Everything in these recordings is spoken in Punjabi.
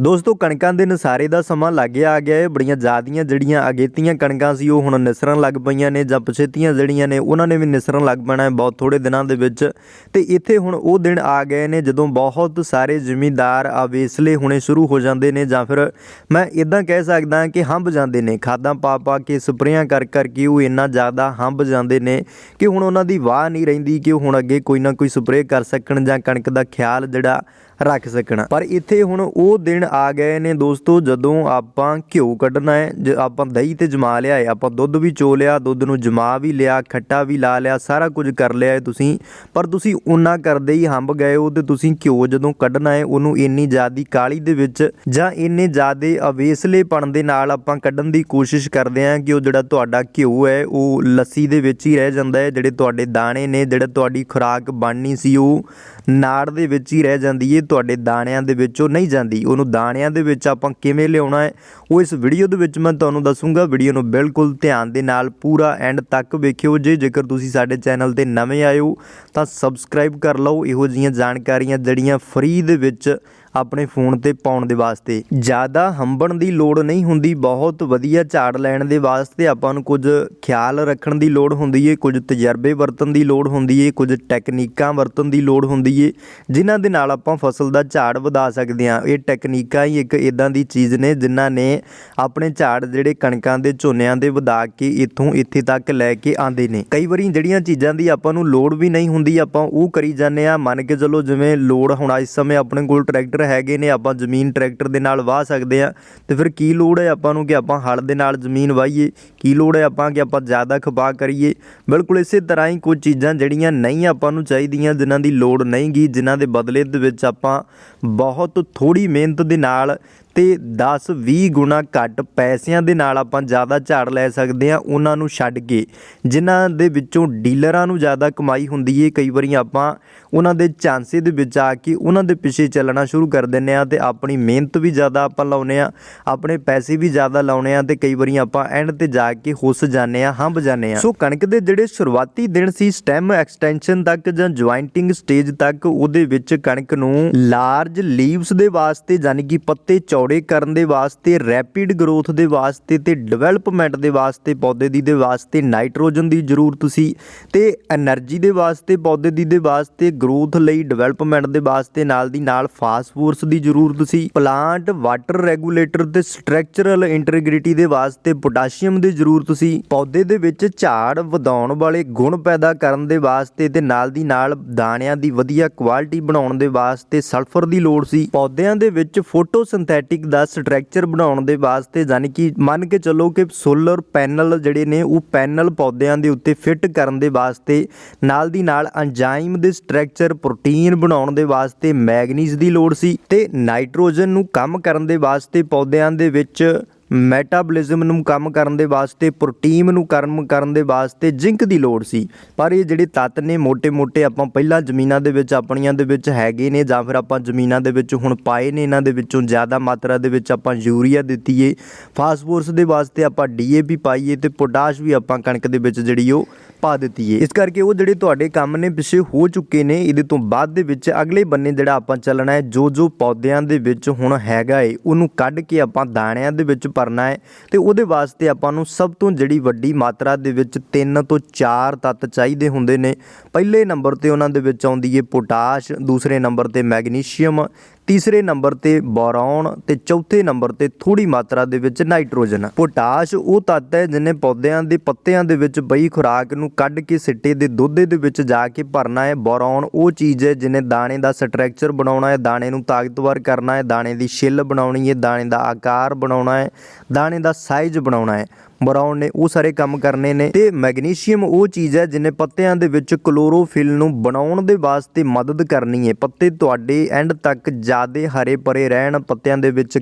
ਦੋਸਤੋ, ਕਣਕਾਂ ਦੇ ਨਸਾਰੇ ਦਾ ਸਮਾਂ ਲੱਗਿਆ ਆ ਗਿਆ ਹੈ। ਬੜੀਆਂ ਜ਼ਿਆਦੀਆਂ ਜਿਹੜੀਆਂ ਅਗੇਤੀਆਂ ਕਣਕਾਂ ਸੀ, ਉਹ ਹੁਣ ਨਿਸਰਨ ਲੱਗ ਪਈਆਂ ਨੇ ਜਾਂ ਪਛੇਤੀਆਂ ਜਿਹੜੀਆਂ ਨੇ, ਉਹਨਾਂ ਨੇ ਵੀ ਨਿਸਰਨ ਲੱਗ ਪੈਣਾ ਹੈ ਬਹੁਤ ਥੋੜੇ ਦਿਨਾਂ ਦੇ ਵਿੱਚ। ਤੇ ਇੱਥੇ ਹੁਣ ਉਹ ਦਿਨ ਆ ਗਏ ਨੇ ਜਦੋਂ ਬਹੁਤ ਸਾਰੇ ਜ਼ਿਮੀਂਦਾਰ ਆਵੇਸਲੇ ਹੋਣੇ ਸ਼ੁਰੂ ਹੋ ਜਾਂਦੇ ਨੇ ਜਾਂ ਫਿਰ ਮੈਂ ਇਦਾਂ ਕਹਿ ਸਕਦਾ ਕਿ ਹੰਬ ਜਾਂਦੇ ਨੇ। ਖਾਦਾਂ ਪਾ ਪਾ ਕੇ ਸਪਰੇਆਂ ਕਰ ਕਰ ਕੇ ਉਹ ਇੰਨਾ ਜ਼ਿਆਦਾ ਹੰਬ ਜਾਂਦੇ ਨੇ ਕਿ ਹੁਣ ਉਹਨਾਂ ਦੀ ਵਾਹ ਨਹੀਂ ਰਹਿੰਦੀ ਕਿ ਉਹ ਹੁਣ ਅੱਗੇ ਕੋਈ ਨਾ ਕੋਈ ਸਪਰੇਅ ਕਰ ਸਕਣ ਜਾਂ ਕਣਕ ਦਾ ਖਿਆਲ ਜਿਹੜਾ ਰੱਖ ਸਕਣ। ਪਰ ਇੱਥੇ ਹੁਣ ਉਹ ਦਿਨ ਆ ਗਏ ਨੇ ਦੋਸਤੋ, ਜਦੋਂ ਆਪਾਂ ਘਿਓ ਕੱਢਣਾ ਹੈ, ਜ- ਆਪਾਂ ਦਹੀਂ ਤੇ ਜਮਾ ਲਿਆ ਹੈ, ਆਪਾਂ ਦੁੱਧ ਵੀ ਚੋ ਲਿਆ, ਦੁੱਧ ਨੂੰ ਜਮਾ ਵੀ ਲਿਆ, ਖੱਟਾ ਵੀ ਲਾ ਲਿਆ, ਸਾਰਾ ਕੁਝ ਕਰ ਲਿਆ ਹੈ ਤੁਸੀਂ। ਪਰ ਤੁਸੀਂ ਉਨਾ ਕਰਦੇ ਹੀ ਹੰਬ ਗਏ ਹੋ ਤੇ ਤੁਸੀਂ ਘਿਓ ਜਦੋਂ ਕੱਢਣਾ ਹੈ, ਉਹਨੂੰ ਇੰਨੀ ਜ਼ਿਆਦੀ ਕਾਲੀ ਦੇ ਵਿੱਚ ਜਾਂ ਇੰਨੇ ਜ਼ਿਆਦੇ ਅਵੇਸਲੇਪਣ ਦੇ ਨਾਲ ਆਪਾਂ ਕੱਢਣ ਦੀ ਕੋਸ਼ਿਸ਼ ਕਰਦੇ ਹਾਂ ਕਿ ਉਹ ਜਿਹੜਾ ਤੁਹਾਡਾ ਘਿਓ ਹੈ, ਉਹ ਲੱਸੀ ਦੇ ਵਿੱਚ ਹੀ ਰਹਿ ਜਾਂਦਾ ਹੈ, ਜਿਹੜੇ ਤੁਹਾਡੇ ਦਾਣੇ ਨੇ, ਜਿਹੜਾ ਤੁਹਾਡੀ ਖੁਰਾਕ ਬਣਨੀ ਸੀ, ਉਹ ਨਾੜ ਦੇ ਵਿੱਚ ਹੀ ਰਹਿ ਜਾਂਦੀ ਹੈ ਤੁਹਾਡੇ ਦਾਣਿਆਂ ਦੇ ਵਿੱਚ ਉਹ ਨਹੀਂ ਜਾਂਦੀ, ਉਹਨੂੰ ਦਾਣਿਆਂ ਦੇ ਵਿੱਚ ਆਪਾਂ ਕਿਵੇਂ ਲਿਆਉਣਾ ਹੈ, ਉਹ ਇਸ ਵੀਡੀਓ ਦੇ ਵਿੱਚ ਮੈਂ ਤੁਹਾਨੂੰ ਦੱਸੂੰਗਾ। ਵੀਡੀਓ ਨੂੰ ਬਿਲਕੁਲ ਧਿਆਨ ਦੇ ਨਾਲ ਪੂਰਾ ਐਂਡ ਤੱਕ ਵੇਖਿਓ ਜੇ, ਜੇਕਰ ਤੁਸੀਂ ਸਾਡੇ ਚੈਨਲ ਤੇ ਨਵੇਂ ਆਏ ਹੋ, ਤਾਂ ਸਬਸਕ੍ਰਾਈਬ ਕਰ ਲਓ। ਇਹੋ ਜਿਹੀਆਂ ਜਾਣਕਾਰੀਆਂ ਜਿਹੜੀਆਂ ਫ੍ਰੀ ਦੇ ਵਿੱਚ ਆਪਣੇ ਫੋਨ ਤੇ ਪਾਉਣ ਦੇ ਵਾਸਤੇ। ਜ਼ਿਆਦਾ ਹੰਬਣ ਦੀ ਲੋੜ ਨਹੀਂ ਹੁੰਦੀ, ਬਹੁਤ ਵਧੀਆ ਝਾੜ ਲੈਣ ਦੇ ਵਾਸਤੇ ਆਪਾਂ ਨੂੰ ਕੁਝ ਖਿਆਲ ਰੱਖਣ ਦੀ ਲੋੜ ਹੁੰਦੀ ਏ, ਕੁਝ ਤਜਰਬੇ ਵਰਤਣ ਦੀ ਲੋੜ ਹੁੰਦੀ ਏ, ਕੁਝ ਟੈਕਨੀਕਾਂ ਵਰਤਣ ਦੀ ਲੋੜ ਹੁੰਦੀ ਏ, ਜਿਨ੍ਹਾਂ ਦੇ ਨਾਲ ਆਪਾਂ ਫਸਲ ਦਾ ਝਾੜ ਵਧਾ ਸਕਦੇ ਹਾਂ। ਇਹ ਟੈਕਨੀਕਾਂ ਹੀ ਇੱਕ ਇਦਾਂ ਦੀ ਚੀਜ਼ ਨੇ, ਜਿਨ੍ਹਾਂ ਨੇ ਆਪਣੇ ਝਾੜ ਜਿਹੜੇ ਕਣਕਾਂ ਦੇ ਝੋਨਿਆਂ ਦੇ ਵਧਾ ਕੇ ਇੱਥੋਂ ਇੱਥੇ ਤੱਕ ਲੈ ਕੇ ਆਂਦੇ ਨੇ। ਕਈ ਵਾਰੀ ਜਿਹੜੀਆਂ ਚੀਜ਼ਾਂ ਦੀ ਆਪਾਂ ਨੂੰ ਲੋੜ ਵੀ ਨਹੀਂ ਹੁੰਦੀ, ਆਪਾਂ ਉਹ ਕਰੀ ਜਾਂਦੇ ਆ ਮੰਨ ਕੇ ਚੱਲੋ ਜਿਵੇਂ ਲੋੜ ਹੁਣ ਇਸ ਸਮੇਂ ਆਪਣੇ ਕੋਲ ਟਰੈਕਟਰ ਹੈਗੇ ਨੇ, ਆਪਾਂ ਜ਼ਮੀਨ ਟਰੈਕਟਰ ਦੇ ਨਾਲ ਵਾਹ ਸਕਦੇ ਆ ਤੇ ਫਿਰ ਕੀ ਲੋੜ ਹੈ ਆਪਾਂ ਨੂੰ ਕਿ ਆਪਾਂ ਹਲ ਦੇ ਨਾਲ ਜ਼ਮੀਨ ਵਾਹੀਏ? ਕੀ ਲੋੜ ਹੈ ਆਪਾਂ ਕਿ ਆਪਾਂ ਜ਼ਿਆਦਾ ਖਪਾ ਕਰੀਏ? ਬਿਲਕੁਲ ਇਸੇ ਤਰ੍ਹਾਂ ਹੀ ਕੁਝ ਚੀਜ਼ਾਂ ਜਿਹੜੀਆਂ ਨਹੀਂ ਆਪਾਂ ਨੂੰ ਚਾਹੀਦੀਆਂ, ਜਿਨ੍ਹਾਂ ਦੀ ਲੋੜ ਨਹੀਂ ਗੀ, ਜਿਨ੍ਹਾਂ ਦੇ ਬਦਲੇ ਦੇ ਵਿੱਚ ਆਪਾਂ ਬਹੁਤ ਥੋੜੀ ਮਿਹਨਤ ਦੇ ਨਾਲ ਤੇ 10 20 ਗੁਣਾ ਘੱਟ ਪੈਸਿਆਂ ਦੇ ਨਾਲ ਆਪਾਂ ਜ਼ਿਆਦਾ ਝਾੜ ਲੈ ਸਕਦੇ ਆ ਉਹਨਾਂ ਨੂੰ ਛੱਡ ਕੇ। ਜਿਨ੍ਹਾਂ ਦੇ ਵਿੱਚੋਂ ਡੀਲਰਾਂ ਨੂੰ ਜ਼ਿਆਦਾ ਕਮਾਈ ਹੁੰਦੀ ਏ, ਕਈ ਵਾਰੀ ਆਪਾਂ ਉਹਨਾਂ ਦੇ ਝਾਂਸੇ ਦੇ ਵਿੱਚ ਆ ਕੇ ਉਹਨਾਂ ਦੇ ਪਿੱਛੇ ਚੱਲਣਾ ਸ਼ੁਰੂ ਕਰ ਦਿੰਨੇ ਆ ਤੇ ਆਪਣੀ ਮਿਹਨਤ ਵੀ ਜ਼ਿਆਦਾ ਆਪਾਂ ਲਾਉਨੇ ਆ ਆਪਣੇ ਪੈਸੇ ਵੀ ਜ਼ਿਆਦਾ ਲਾਉਨੇ ਆ ਤੇ ਕਈ ਵਾਰੀ ਆਪਾਂ ਐਂਡ ਤੇ ਜਾ ਕੇ ਹੁੱਸ ਜਾਂਦੇ ਆ ਹੰਬ ਜਾਂਦੇ ਆ ਸੋ ਕਣਕ ਦੇ ਜਿਹੜੇ ਸ਼ੁਰੂਆਤੀ ਦਿਨ ਸੀ ਸਟੈਮ ਐਕਸਟੈਂਸ਼ਨ ਤੱਕ ਜਾਂ ਜੁਆਇੰਟਿੰਗ ਸਟੇਜ ਤੱਕ ਉਹਦੇ ਵਿੱਚ ਕਣਕ ਨੂੰ ਲਾਰਜ ਲੀਵਸ ਦੇ ਵਾਸਤੇ ਯਾਨੀ ਕਿ ਪੱਤੇ ਚੌੜੇ ਕਰਨ ਦੇ ਵਾਸਤੇ ਰੈਪਿਡ ਗਰੋਥ ਦੇ ਵਾਸਤੇ ਤੇ ਡਿਵੈਲਪਮੈਂਟ ਦੇ ਵਾਸਤੇ ਪੌਦੇ ਦੀ ਦੇ ਵਾਸਤੇ ਨਾਈਟ੍ਰੋਜਨ ਦੀ ਜ਼ਰੂਰਤ ਸੀ ਤੇ એનર્ਜੀ ਦੇ ਵਾਸਤੇ, ਪੌਦੇ ਦੀ ਦੇ ਵਾਸਤੇ ਗਰੋਥ ਲਈ ਡਿਵੈਲਪਮੈਂਟ ਦੇ ਵਾਸਤੇ ਨਾਲ ਦੀ ਨਾਲ ਫਾਸਫੋਰਸ ਦੀ ਜ਼ਰੂਰਤ ਸੀ। ਪਲਾਂਟ ਵਾਟਰ ਰੈਗੂਲੇਟਰ ਤੇ ਸਟਰਕਚਰਲ ਇੰਟੀਗ੍ਰਿਟੀ ਦੇ ਵਾਸਤੇ ਪੋਟਾਸ਼ੀਅਮ ਦੀ ਜ਼ਰੂਰਤ ਸੀ। ਪੌਦੇ ਦੇ ਵਿੱਚ ਝਾੜ ਵਧਾਉਣ ਵਾਲੇ ਗੁਣ ਪੈਦਾ ਕਰਨ ਦੇ ਵਾਸਤੇ ਤੇ ਨਾਲ ਦੀ ਨਾਲ ਦਾਣਿਆਂ ਦੀ ਵਧੀਆ ਕੁਆਲਿਟੀ ਬਣਾਉਣ ਦੇ ਵਾਸਤੇ ਸਲਫਰ ਦੀ ਲੋੜ ਸੀ। ਪੌਦਿਆਂ ਦੇ ਵਿੱਚ ਫੋਟੋਸਿੰਥੈਟਿਕ ਦਾ ਸਟਰਕਚਰ ਬਣਾਉਣ ਦੇ ਵਾਸਤੇ ਯਾਨੀ ਕਿ ਮੰਨ ਕੇ ਚੱਲੋ ਕਿ ਸੋਲਰ ਪੈਨਲ ਜਿਹੜੇ ਨੇ ਉਹ ਪੈਨਲ ਪੌਦਿਆਂ ਦੇ ਉੱਤੇ ਫਿੱਟ ਕਰਨ ਦੇ ਵਾਸਤੇ ਨਾਲ ਦੀ ਨਾਲ ਐਂਜ਼ਾਈਮ ਦੇ ਸਟਰਕਚਰ ਪ੍ਰੋਟੀਨ ਬਣਾਉਣ ਦੇ ਵਾਸਤੇ ਮੈਗਨੀਜ਼ ਦੀ ਲੋੜ ਸੀ ਤੇ ਨਾਈਟ੍ਰੋਜਨ ਨੂੰ ਕੰਮ ਕਰਨ ਦੇ ਵਾਸਤੇ ਪੌਦਿਆਂ ਦੇ ਵਿੱਚ ਮੈਟਾਬੋਲਿਜ਼ਮ ਨੂੰ ਕੰਮ ਕਰਨ ਦੇ ਵਾਸਤੇ ਪ੍ਰੋਟੀਨ ਨੂੰ ਕੰਮ ਕਰਨ ਦੇ ਵਾਸਤੇ ਜ਼ਿੰਕ ਦੀ ਲੋੜ ਸੀ। ਪਰ ਇਹ ਜਿਹੜੇ ਤੱਤ ਨੇ ਮੋਟੇ ਮੋਟੇ ਆਪਾਂ ਪਹਿਲਾਂ ਜ਼ਮੀਨਾਂ ਦੇ ਵਿੱਚ, ਆਪਣੀਆਂ ਦੇ ਵਿੱਚ ਹੈਗੇ ਨੇ ਜਾਂ ਫਿਰ ਆਪਾਂ ਜ਼ਮੀਨਾਂ ਦੇ ਵਿੱਚ ਹੁਣ ਪਾਏ ਨੇ, ਇਹਨਾਂ ਦੇ ਵਿੱਚੋਂ ਜ਼ਿਆਦਾ ਮਾਤਰਾ ਦੇ ਵਿੱਚ ਆਪਾਂ ਯੂਰੀਆ ਦਿੱਤੀਏ ਫਾਸਫੋਰਸ ਦੇ ਵਾਸਤੇ ਆਪਾਂ ਡੀਏਪੀ ਪਾਈਏ ਤੇ ਪੋਟਾਸ਼ ਵੀ ਆਪਾਂ ਕਣਕ ਦੇ ਵਿੱਚ ਜਿਹੜੀ ਉਹ ਪਾ ਦਿੱਤੀਏ। ਇਸ ਕਰਕੇ ਉਹ ਜਿਹੜੇ ਤੁਹਾਡੇ ਕੰਮ ਨੇ ਪਿਛੇ ਹੋ ਚੁੱਕੇ ਨੇ, ਇਹਦੇ ਤੋਂ ਬਾਅਦ ਦੇ ਵਿੱਚ ਅਗਲੇ ਬੰਨੇ ਜਿਹੜਾ ਆਪਾਂ ਚੱਲਣਾ ਹੈ ਜੋ ਜੋ ਪੌਦਿਆਂ ਦੇ ਵਿੱਚ ਹੁਣ ਹੈਗਾ ਏ, ਉਹਨੂੰ ਕੱਢ ਕੇ ਆਪਾਂ ਦਾਣਿਆਂ ਦੇ ਵਿੱਚ ਭਰਨਾ ਹੈ ਤੇ ਉਹਦੇ ਵਾਸਤੇ ਆਪਾਂ ਨੂੰ ਸਭ ਤੋਂ ਜਿਹੜੀ ਵੱਡੀ ਮਾਤਰਾ ਦੇ ਵਿੱਚ 3 ਤੋਂ 4 ਤੱਤ ਚਾਹੀਦੇ ਹੁੰਦੇ ਨੇ। ਪਹਿਲੇ ਨੰਬਰ ਤੇ ਉਹਨਾਂ ਦੇ ਵਿੱਚ ਆਉਂਦੀ ਏ ਪੋਟਾਸ਼, ਦੂਸਰੇ ਨੰਬਰ ਤੇ ਮੈਗਨੀਸ਼ੀਅਮ ਤੀਸਰੇ ਨੰਬਰ ਤੇ ਬੋਰੌਨ ਤੇ ਚੌਥੇ ਨੰਬਰ ਤੇ ਥੋੜੀ ਮਾਤਰਾ ਦੇ ਵਿੱਚ ਨਾਈਟ੍ਰੋਜਨ। ਪੋਟਾਸ਼ ਉਹ ਤੱਤ ਹੈ ਜਿਹਨੇ ਪੌਦਿਆਂ ਦੇ ਪੱਤਿਆਂ ਦੇ ਵਿੱਚ ਪਈ ਖੁਰਾਕ ਨੂੰ ਕੱਢ ਕੇ ਸਿੱਟੇ ਦੇ ਦੁੱਧੇ ਦੇ ਵਿੱਚ ਜਾ ਕੇ ਭਰਨਾ ਹੈ। ਬੋਰੌਨ ਉਹ ਚੀਜ਼ ਹੈ ਜਿਹਨੇ ਦਾਣੇ ਦਾ ਸਟਰਕਚਰ ਬਣਾਉਣਾ ਹੈ, ਦਾਣੇ ਨੂੰ ਤਾਕਤਵਰ ਕਰਨਾ ਹੈ, ਦਾਣੇ ਦੀ ਛਿੱਲ ਬਣਾਉਣੀ ਹੈ, ਦਾਣੇ ਦਾ ਆਕਾਰ ਬਣਾਉਣਾ ਹੈ, ਦਾਣੇ ਦਾ ਸਾਈਜ਼ ਬਣਾਉਣਾ ਹੈ। ਬਰਾਉਨ ਨੇ ਉਹ ਸਾਰੇ ਕੰਮ ਕਰਨੇ ਨੇ ਤੇ ਮੈਗਨੀਸ਼ੀਅਮ ਉਹ ਚੀਜ਼ ਹੈ ਜਿਹਨੇ ਪੱਤਿਆਂ ਦੇ ਵਿੱਚ ਕਲੋਰੋਫਿਲ ਨੂੰ ਬਣਾਉਣ ਦੇ ਵਾਸਤੇ ਮਦਦ ਕਰਨੀ ਹੈ। ਪੱਤੇ ਤੁਹਾਡੇ ਐਂਡ ਤੱਕ ਜਿਆਦੇ ਹਰੇ ਭਰੇ ਰਹਿਣ, ਪੱਤਿਆਂ ਦੇ ਵਿੱਚ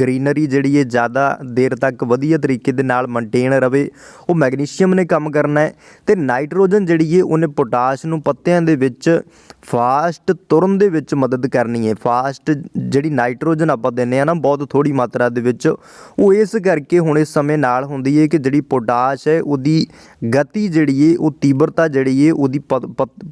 ਗ੍ਰੀਨਰੀ ਜਿਹੜੀ ਹੈ ਜ਼ਿਆਦਾ ਦੇਰ ਤੱਕ ਵਧੀਆ ਤਰੀਕੇ ਦੇ ਨਾਲ ਮੇਨਟੇਨ ਰਵੇ ਉਹ ਮੈਗਨੀਸ਼ੀਅਮ ਨੇ ਕੰਮ ਕਰਨਾ ਹੈ ਤੇ ਨਾਈਟ੍ਰੋਜਨ ਜਿਹੜੀ ਹੈ ਉਹਨੇ ਪੋਟਾਸ਼ ਨੂੰ ਪੱਤਿਆਂ ਦੇ ਵਿੱਚ ਫਾਸਟ ਤੁਰਨ ਦੇ ਵਿੱਚ ਮਦਦ ਕਰਨੀ ਹੈ। ਫਾਸਟ ਜਿਹੜੀ ਨਾਈਟ੍ਰੋਜਨ ਆਪਾਂ ਦਿੰਨੇ ਆ ਨਾ, ਬਹੁਤ ਥੋੜੀ ਮਾਤਰਾ ਦੇ ਵਿੱਚ, ਉਹ ਇਸ ਕਰਕੇ ਹੁਣ ਇਸ ਸਮੇਂ ਨਾਲ ਹੁੰਦੀ ਦਈਏ ਕਿ ਜਿਹੜੀ ਪੋਟਾਸ਼ ਹੈ, ਉਹਦੀ ਗਤੀ ਜਿਹੜੀ ਏ, ਉਹ ਤੀਬਰਤਾ ਜਿਹੜੀ ਏ, ਉਹਦੀ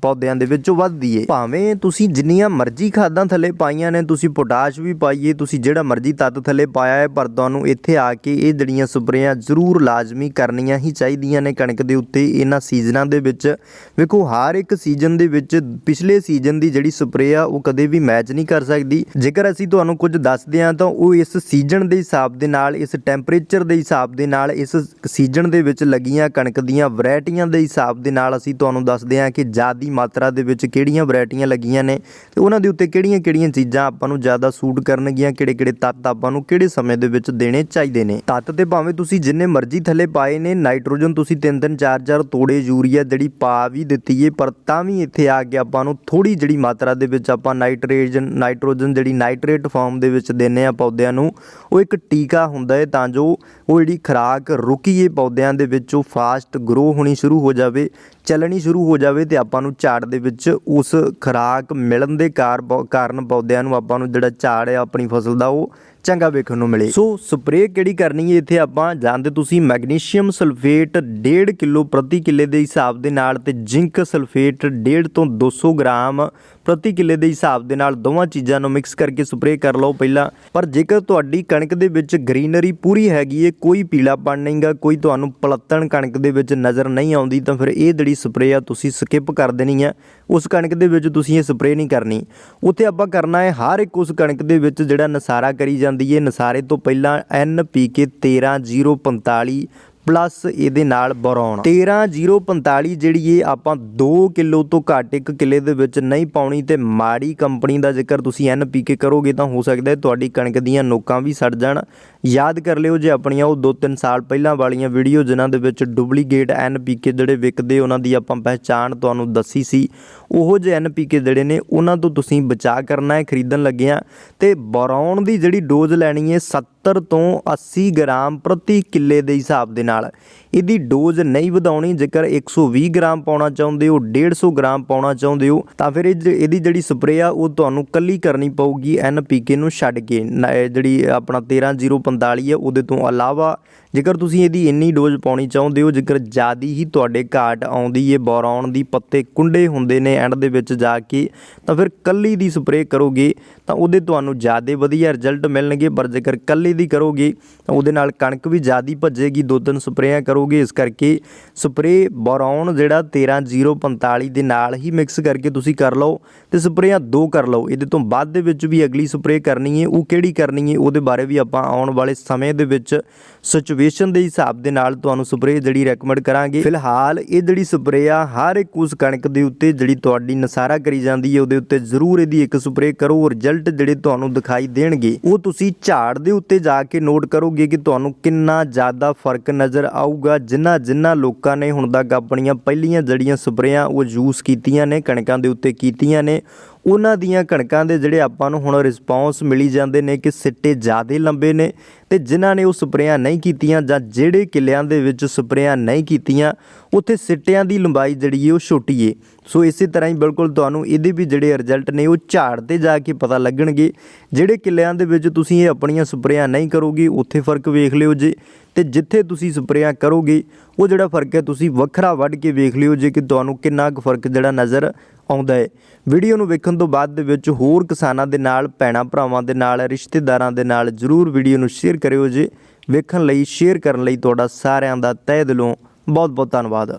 ਪੌਦਿਆਂ ਦੇ ਵਿੱਚ ਵੱਧਦੀ ਏ। ਭਾਵੇਂ ਤੁਸੀਂ ਜਿੰਨੀਆਂ ਮਰਜ਼ੀ ਖਾਦਾਂ ਥੱਲੇ ਪਾਈਆਂ ਨੇ, ਤੁਸੀਂ ਪੋਟਾਸ਼ ਵੀ ਪਾਈਏ, ਤੁਸੀਂ ਜਿਹੜਾ ਮਰਜ਼ੀ ਤੱਤ ਥੱਲੇ ਪਾਇਆ ਹੈ, ਪਰ ਤੁਹਾਨੂੰ ਇੱਥੇ ਆ ਕੇ ਇਹ ਜਿਹੜੀਆਂ ਸਪਰੇਆਂ ਜ਼ਰੂਰ ਲਾਜ਼ਮੀ ਕਰਨੀਆਂ ਹੀ ਚਾਹੀਦੀਆਂ ਨੇ ਕਣਕ ਦੇ ਉੱਤੇ। ਇਹਨਾਂ ਸੀਜ਼ਨਾਂ ਦੇ ਵਿੱਚ ਵੇਖੋ, ਹਰ ਇੱਕ ਸੀਜ਼ਨ ਦੇ ਵਿੱਚ ਪਿਛਲੇ ਸੀਜ਼ਨ ਦੀ ਜਿਹੜੀ ਸਪਰੇਅ ਆ, ਉਹ ਕਦੇ ਵੀ ਮੈਚ ਨਹੀਂ ਕਰ ਸਕਦੀ। ਜੇਕਰ ਅਸੀਂ ਤੁਹਾਨੂੰ ਕੁਝ ਦੱਸਦੇ ਹਾਂ, ਤਾਂ ਉਹ ਇਸ ਸੀਜ਼ਨ ਦੇ ਹਿਸਾਬ ਦੇ ਨਾਲ, ਇਸ ਟੈਂਪਰੇਚਰ ਦੇ ਹਿਸਾਬ ਦੇ ਨਾਲ, ਇਸ ਸੀਜ਼ਨ ਦੇ ਵਿੱਚ ਲੱਗੀਆਂ ਕਣਕ ਦੀਆਂ ਵੈਰਾਈਟੀਆਂ ਦੇ ਹਿਸਾਬ ਦੇ ਨਾਲ ਅਸੀਂ ਤੁਹਾਨੂੰ ਦੱਸਦੇ ਹਾਂ ਕਿ ਜ਼ਿਆਦੀ ਮਾਤਰਾ ਦੇ ਵਿੱਚ ਕਿਹੜੀਆਂ ਵੈਰਾਈਟੀਆਂ ਲੱਗੀਆਂ ਨੇ ਤੇ ਉਹਨਾਂ ਦੇ ਉੱਤੇ ਕਿਹੜੀਆਂ-ਕਿਹੜੀਆਂ ਚੀਜ਼ਾਂ ਆਪਾਂ ਨੂੰ ਜ਼ਿਆਦਾ ਸੂਟ ਕਰਨਗੀਆਂ, ਕਿਹੜੇ-ਕਿਹੜੇ ਤੱਤ ਆਪਾਂ ਨੂੰ ਕਿਹੜੇ ਸਮੇਂ ਦੇ ਵਿੱਚ ਦੇਣੇ ਚਾਹੀਦੇ ਨੇ। ਤੱਤ ਤੇ ਭਾਵੇਂ ਤੁਸੀਂ ਜਿੰਨੇ ਮਰਜ਼ੀ ਥੱਲੇ ਪਾਏ ਨੇ, ਨਾਈਟ੍ਰੋਜਨ ਤੁਸੀਂ 3-3 4-4 ਤੋੜੇ ਯੂਰੀਆ ਜਿਹੜੀ ਪਾ ਵੀ ਦਿੱਤੀ ਏ, ਪਰ ਤਾਂ ਵੀ ਇੱਥੇ ਆ ਕੇ ਆਪਾਂ ਨੂੰ ਥੋੜੀ ਜਿਹੜੀ ਮਾਤਰਾ ਦੇ ਵਿੱਚ ਆਪਾਂ ਨਾਈਟ੍ਰੋਜਨ ਨਾਈਟ੍ਰੋਜਨ ਜਿਹੜੀ ਨਾਈਟ੍ਰੇਟ ਫਾਰਮ ਦੇ ਵਿੱਚ ਦਿੰਨੇ ਆ ਪੌਦਿਆਂ ਨੂੰ, ਉਹ ਇੱਕ ਟੀਕਾ ਹੁੰਦਾ ਹੈ ਤਾਂ ਜੋ ਉਹ ਜਿਹੜੀ ਖੁਰਾਕ ਰੁਕੀਏ ਪੌਦਿਆਂ ਦੇ ਵਿੱਚ, ਉਹ ਫਾਸਟ ਗਰੋ ਹੋਣੀ ਸ਼ੁਰੂ ਹੋ ਜਾਵੇ, ਚੱਲਣੀ ਸ਼ੁਰੂ ਹੋ ਜਾਵੇ ਤੇ ਆਪਾਂ ਨੂੰ ਝਾੜ ਦੇ ਵਿੱਚ ਉਸ ਖੁਰਾਕ ਮਿਲਣ ਦੇ ਕਾਰ, ਕਾਰਨ ਪੌਦਿਆਂ ਨੂੰ ਆਪਾਂ ਨੂੰ ਜਿਹੜਾ ਝਾੜ ਹੈ ਆਪਣੀ ਫਸਲ ਦਾ, ਉਹ ਚੰਗਾ ਵੇਖਣ ਨੂੰ ਮਿਲੇ। ਸੋ ਸਪਰੇਅ ਕਿਹੜੀ ਕਰਨੀ ਹੈ? ਇੱਥੇ ਆਪਾਂ ਜਾਣਦੇ ਤੁਸੀਂ ਮੈਗਨੀਸ਼ੀਅਮ ਸਲਫੇਟ 1.5 ਕਿਲੋ ਪ੍ਰਤੀ ਕਿੱਲੇ ਦੇ ਹਿਸਾਬ ਦੇ ਨਾਲ ਤੇ ਜ਼ਿੰਕ ਸਲਫੇਟ 1.5 ਤੋਂ 200 ਗ੍ਰਾਮ ਪ੍ਰਤੀ ਕਿੱਲੇ ਦੇ ਹਿਸਾਬ ਦੇ ਨਾਲ ਦੋਵਾਂ ਚੀਜ਼ਾਂ ਨੂੰ ਮਿਕਸ ਕਰਕੇ ਸਪਰੇਅ ਕਰ ਲਓ ਪਹਿਲਾਂ। ਪਰ ਜੇਕਰ ਤੁਹਾਡੀ ਕਣਕ ਦੇ ਵਿੱਚ ਗ੍ਰੀਨਰੀ ਪੂਰੀ ਹੈਗੀ ਏ ਕੋਈ ਪੀਲਾਪਣ ਨਹੀਂਗਾ, ਕੋਈ ਤੁਹਾਨੂੰ ਪਲੱਤਣ ਕਣਕ ਦੇ ਵਿੱਚ ਨਜ਼ਰ ਨਹੀਂ ਆਉਂਦੀ, ਤਾਂ ਫਿਰ ਇਹ ਜਿਹੜੀ ਸਪਰੇਅ ਆ ਤੁਸੀਂ ਸਕਿਪ ਕਰ ਦੇਣੀ ਆ ਉਸ ਕਣਕ ਦੇ ਵਿੱਚ ਤੁਸੀਂ ਇਹ ਸਪਰੇਅ ਨਹੀਂ ਕਰਨੀ। ਉੱਥੇ ਆਪਾਂ ਕਰਨਾ ਹੈ ਹਰ ਇੱਕ ਉਸ ਕਣਕ ਦੇ ਵਿੱਚ ਜਿਹੜਾ ਨਸਾਰਾ ਕਰੀ ਜਾਂਦੀ ਹੈ। ਨਸਾਰੇ ਤੋਂ ਪਹਿਲਾਂ NPK 13045 ਪਲੱਸ ਇਹਦੇ ਨਾਲ ਬੋਰੌਨ 13045 ਜਿਹੜੀ ਇਹ ਆਪਾਂ 2 ਕਿਲੋ ਤੋਂ ਘੱਟ ਇੱਕ ਕਿੱਲੇ ਦੇ ਵਿੱਚ ਨਹੀਂ ਪਾਉਣੀ ਤੇ ਮਾੜੀ ਕੰਪਨੀ ਦਾ ਜੇਕਰ ਤੁਸੀਂ NPK ਕਰੋਗੇ ਤਾਂ ਹੋ ਸਕਦਾ ਹੈ ਤੁਹਾਡੀ ਕਣਕ ਦੀਆਂ ਨੋਕਾਂ ਵੀ ਸੜ ਜਾਣ। ਯਾਦ ਕਰ ਲਿਓ ਜੇ ਆਪਣੀਆਂ ਉਹ 2-3 ਸਾਲ ਪਹਿਲਾਂ ਵਾਲੀਆਂ ਵੀਡੀਓ ਜਿਨ੍ਹਾਂ ਦੇ ਵਿੱਚ ਡੁਪਲੀਕੇਟ NPK ਜਿਹੜੇ ਵਿਕਦੇ ਉਹਨਾਂ ਦੀ ਆਪਾਂ ਪਹਿਚਾਣ ਤੁਹਾਨੂੰ ਦੱਸੀ ਸੀ, ਉਹੋ ਜਿਹੇ NPK ਜਿਹੜੇ ਨੇ ਉਹਨਾਂ ਤੋਂ ਤੁਸੀਂ ਬਚਾਅ ਕਰਨਾ ਹੈ, ਖਰੀਦਣ ਲੱਗਿਆਂ ਤੇ ਬੋਰੌਨ ਦੀ ਜਿਹੜੀ ਡੋਜ਼ ਲੈਣੀ ਹੈ 70 ਤੋਂ 80 ਗ੍ਰਾਮ ਪ੍ਰਤੀ ਕਿੱਲੇ ਦੇ ਹਿਸਾਬ ਦੇ ਨਾਲ। ਇਹਦੀ ਡੋਜ਼ ਨਹੀਂ ਵਧਾਉਣੀ, ਜੇਕਰ 120 ਗ੍ਰਾਮ ਪਾਉਣਾ ਚਾਹੁੰਦੇ ਹੋ 150 ਗ੍ਰਾਮ ਪਾਉਣਾ ਚਾਹੁੰਦੇ ਹੋ, ਤਾਂ ਫਿਰ ਇਹਦੀ ਜਿਹੜੀ ਸਪਰੇਅ ਆ, ਉਹ ਤੁਹਾਨੂੰ ਕੱਲੀ ਕਰਨੀ ਪਊਗੀ NPK ਨੂੰ ਛੱਡ ਕੇ। ਨ- ਇਹ ਜਿਹੜੀ ਆਪਣਾ 13045 ਹੈ ਉਹਦੇ ਤੋਂ ਇਲਾਵਾ ਜੇਕਰ ਤੁਸੀਂ ਇਹਦੀ ਇੰਨੀ ਡੋਜ਼ ਪਾਉਣੀ ਚਾਹੁੰਦੇ ਹੋ, ਜੇਕਰ ਜ਼ਿਆਦੀ ਹੀ ਤੁਹਾਡੇ ਘਾਟ ਆਉਂਦੀ ਏ, ਬੋਰੌਨ ਦੀ ਪੱਤੇ ਕੁੰਡੇ ਹੁੰਦੇ ਨੇ ਐਂਡ ਦੇ ਵਿੱਚ ਜਾ ਕੇ, ਤਾਂ ਫਿਰ ਕੱਲੀ ਦੀ ਸਪਰੇਅ ਕਰੋਗੇ, ਤਾਂ ਉਹਦੇ ਤੁਹਾਨੂੰ ਜ਼ਿਆਦਾ ਵਧੀਆ ਰਿਜ਼ਲਟ ਮਿਲਣਗੇ, ਪਰ ਜੇਕਰ ਕੱਲੀ ਦੀ ਕਰੋਗੇ ਤਾਂ ਉਹਦੇ ਨਾਲ ਕਣਕ ਵੀ ਜ਼ਿਆਦੀ ਭੱਜੇਗੀ, ਦੋ ਤਿੰਨ ਸਪਰੇਆਂ ਕਰੋਗੇ। ਇਸ ਕਰਕੇ ਸਪਰੇਅ ਬੋਰੌਨ ਜਿਹੜਾ 13045 ਦੇ ਨਾਲ ਹੀ ਮਿਕਸ ਕਰਕੇ ਤੁਸੀਂ ਕਰ ਲਓ ਤੇ ਸਪਰੇਆਂ ਦੋ ਕਰ ਲਓ। ਇਹਦੇ ਤੋਂ ਬਾਅਦ ਦੇ ਵਿੱਚ ਵੀ ਅਗਲੀ ਸਪਰੇਅ ਕਰਨੀ ਹੈ ਉਹ ਕਿਹੜੀ ਕਰਨੀ ਹੈ ਉਹਦੇ ਬਾਰੇ ਵੀ ਆਪਾਂ ਆਉਣ ਵਾਲੇ ਸਮੇਂ ਦੇ ਵਿੱਚ ਸਿਚੁਏਸ਼ਨ ਦੇ ਹਿਸਾਬ ਦੇ ਨਾਲ ਤੁਹਾਨੂੰ ਸਪਰੇਅ ਜਿਹੜੀ ਰეკਮੈਂਡ ਕਰਾਂਗੇ। ਫਿਲਹਾਲ ਇਹ ਜਿਹੜੀ ਸਪਰੇਅ ਆ, ਹਰ ਇੱਕ ਉਸ ਕਣਕ ਦੇ ਉੱਤੇ ਜਿਹੜੀ ਤੁਹਾਡੀ ਨਸਾਰਾ ਕਰੀ ਜਾਂਦੀ ਹੈ ਉਹਦੇ ਉੱਤੇ ਜ਼ਰੂਰ ਇਹਦੀ ਇੱਕ ਸਪਰੇਅ ਕਰੋ। ਰਿਜ਼ਲਟ ਜਿਹੜੇ ਤੁਹਾਨੂੰ ਦਿਖਾਈ ਦੇਣਗੇ, ਉਹ ਤੁਸੀਂ ਝਾੜ ਦੇ ਉੱਤੇ ਜਾ ਕੇ ਨੋਟ ਕਰੋਗੇ ਕਿ ਤੁਹਾਨੂੰ ਕਿੰਨਾ ਜ਼ਿਆਦਾ ਫ਼ਰਕ ਨਜ਼ਰ ਆਊਗਾ। ਜਿਨ੍ਹਾਂ ਜਿਨ੍ਹਾਂ ਲੋਕਾਂ ਨੇ ਹੁਣ ਤੱਕ ਆਪਣੀਆਂ ਪਹਿਲੀਆਂ ਜੜੀਆਂ ਸਪਰੇਆਂ ਉਹ ਯੂਜ਼ ਕੀਤੀਆਂ ਨੇ, ਕਣਕਾਂ ਦੇ ਉੱਤੇ ਕੀਤੀਆਂ ਨੇ ਉਹਨਾਂ ਦੀਆਂ ਕਣਕਾਂ ਦੇ ਜਿਹੜੇ ਆਪਾਂ ਨੂੰ ਹੁਣ ਰਿਸਪੌਂਸ ਮਿਲੀ ਜਾਂਦੇ ਨੇ ਕਿ ਸਿੱਟੇ ਜ਼ਿਆਦੇ ਲੰਬੇ ਨੇ ਤੇ ਜਿਨ੍ਹਾਂ ਨੇ ਉਹ ਸਪਰੇਆਂ ਨਹੀਂ ਕੀਤੀਆਂ ਜਾਂ ਜਿਹੜੇ ਕਿੱਲਿਆਂ ਦੇ ਵਿੱਚ ਸਪਰੇਆਂ ਨਹੀਂ ਕੀਤੀਆਂ, ਉੱਥੇ ਸਿੱਟਿਆਂ ਦੀ ਲੰਬਾਈ ਜਿਹੜੀ ਹੈ ਉਹ ਛੋਟੀ ਏ। ਸੋ ਇਸੇ ਤਰ੍ਹਾਂ ਹੀ ਬਿਲਕੁਲ ਤੁਹਾਨੂੰ ਇਹਦੇ ਵੀ ਜਿਹੜੇ ਰਿਜ਼ਲਟ ਨੇ ਉਹ ਝਾੜ ਤੇ ਜਾ ਕੇ ਪਤਾ ਲੱਗਣਗੇ। ਜਿਹੜੇ ਕਿੱਲਿਆਂ ਦੇ ਵਿੱਚ ਤੁਸੀਂ ਇਹ ਆਪਣੀਆਂ ਸਪਰੇਆਂ ਨਹੀਂ ਕਰੋਗੇ, ਉੱਥੇ ਫ਼ਰਕ ਵੇਖ ਲਿਓ ਜੇ। ਤੇ ਜਿੱਥੇ ਤੁਸੀਂ ਸਪਰੇਆਂ ਕਰੋਗੇ, ਉਹ ਜਿਹੜਾ ਫ਼ਰਕ ਹੈ ਤੁਸੀਂ ਵੱਖਰਾ ਵੱਢ ਕੇ ਵੇਖ ਲਿਓ ਜੇ ਕਿ ਤੁਹਾਨੂੰ ਕਿੰਨਾ ਕੁ ਫ਼ਰਕ ਜਿਹੜਾ ਨਜ਼ਰ ਆਉਂਦਾ ਹੈ। ਵੀਡੀਓ ਨੂੰ ਵੇਖਣ ਤੋਂ ਬਾਅਦ ਦੇ ਵਿੱਚ ਹੋਰ ਕਿਸਾਨਾਂ ਦੇ ਨਾਲ, ਭੈਣਾਂ ਭਰਾਵਾਂ ਦੇ ਨਾਲ, ਰਿਸ਼ਤੇਦਾਰਾਂ ਦੇ ਨਾਲ ਜਰੂਰ ਵੀਡੀਓ ਨੂੰ ਸ਼ੇਅਰ ਕਰਿਓ ਜੇ। ਵੇਖਣ ਲਈ ਸ਼ੇਅਰ ਕਰਨ ਲਈ ਤੁਹਾਡਾ ਸਾਰਿਆਂ ਦਾ ਤਹਿ ਦਿਲੋਂ ਬਹੁਤ ਬਹੁਤ ਧੰਨਵਾਦ।